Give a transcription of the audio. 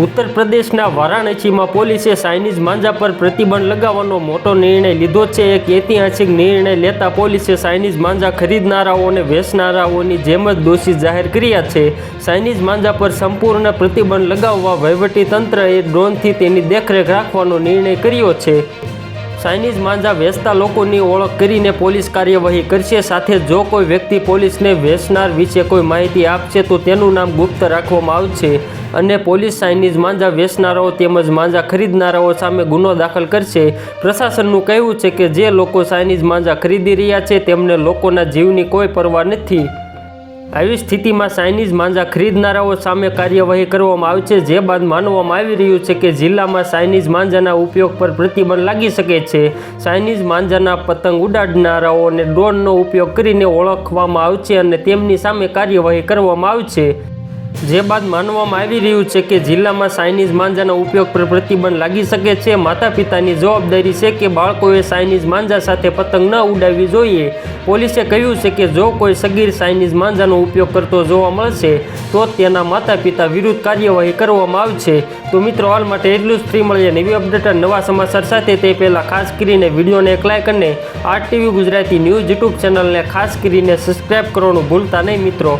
ઉત્તર પ્રદેશના વારાણસીમાં પોલીસે ચાઇનીઝ માંજા પર પ્રતિબંધ લગાવવાનો મોટો નિર્ણય લીધો છે. એક ઐતિહાસિક નિર્ણય લેતા પોલીસે ચાઇનીઝ માંજા ખરીદનારાઓ અને વેચનારાઓની જેમ જ દોષી જાહેર કર્યા છે. ચાઇનીઝ માંજા પર સંપૂર્ણ પ્રતિબંધ લગાવવા વહીવટી તંત્રએ ડ્રોનથી તેની દેખરેખ રાખવાનો નિર્ણય કર્યો છે. ચાઇનીઝ માંજા વેચતા લોકોની ઓળખ કરીને પોલીસ કાર્યવાહી કરશે. સાથે જો કોઈ વ્યક્તિ પોલીસને વેચનાર વિશે કોઈ માહિતી આપશે તો તેનું નામ ગુપ્ત રાખવામાં આવશે અને પોલીસ ચાઇનીઝ માંજા વેચનારાઓ તેમજ માંજા ખરીદનારાઓ સામે ગુનો દાખલ કરશે. પ્રશાસનનું કહેવું છે કે જે લોકો ચાઇનીઝ માંજા ખરીદી રહ્યા છે, તેમને લોકોના જીવની કોઈ પરવા નથી. આવી સ્થિતિમાં ચાઇનીઝ માંજા ખરીદનારાઓ સામે કાર્યવાહી કરવામાં આવશે જે બાદ માનવામાં આવી રહ્યું છે કે જિલ્લામાં ચાઇનીઝ માંજાના ઉપયોગ પર પ્રતિબંધ લાગી શકે છે. ચાઇનીઝ માંજાના પતંગ ઉડાડનારાઓને ડ્રોનનો ઉપયોગ કરીને ઓળખવામાં આવશે અને તેમની સામે કાર્યવાહી કરવામાં આવશે જે બાદ માનવામાં આવી રહ્યું છે કે જિલ્લામાં ચાઇનીઝ માંજાના ઉપયોગ પર પ્રતિબંધ લાગી શકે છે. માતા પિતાની જવાબદારી છે કે બાળકોએ ચાઇનીઝ માંજા સાથે પતંગ ન ઉડાવવી જોઈએ. પોલીસે કહ્યું છે કે જો કોઈ સગીર ચાઇનીઝ માંજાનો ઉપયોગ કરતો જોવા મળશે, તો તેના માતા પિતા વિરુદ્ધ કાર્યવાહી કરવામાં આવશે. તો મિત્રો, હાલ માટે એટલું જ. ફ્રી મળીએ નવી અપડેટ નવા સમાચાર સાથે. તે પહેલાં ખાસ કરીને વિડીયોને એક લાઇક અને R TV Gujarati news YouTube ચેનલને ખાસ કરીને સબસ્ક્રાઈબ કરવાનું ભૂલતા નહીં મિત્રો.